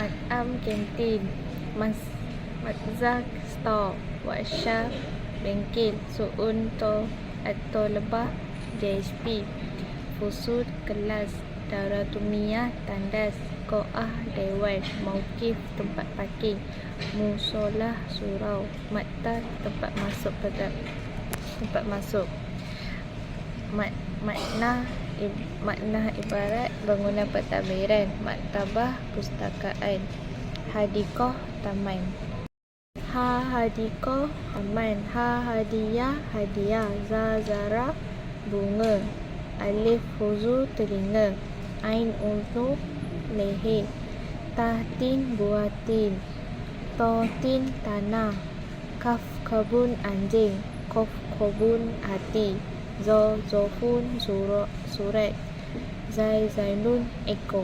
Matam kantin Mas Matzak store Workshop Bengkel Suun to Atau lebah JSP Fusud kelas Dauratumiyah Tandas Koah Dewan Mauqif tempat parking Musolah Surau Maktab tempat masuk tempat masuk mak, makna makna ibarat bangunan pentadbiran maktabah pustakaan hadikoh taman. Ha hadikoh taman. Ha hadiah hadiah. Za zara bunga. Alif huzu telinga. Ain uzu leher tahtin buatin. Totin tanah. Kaf kabun anjing. Kof kobun hati giờ giờ phun sure sure dài dài nun echo.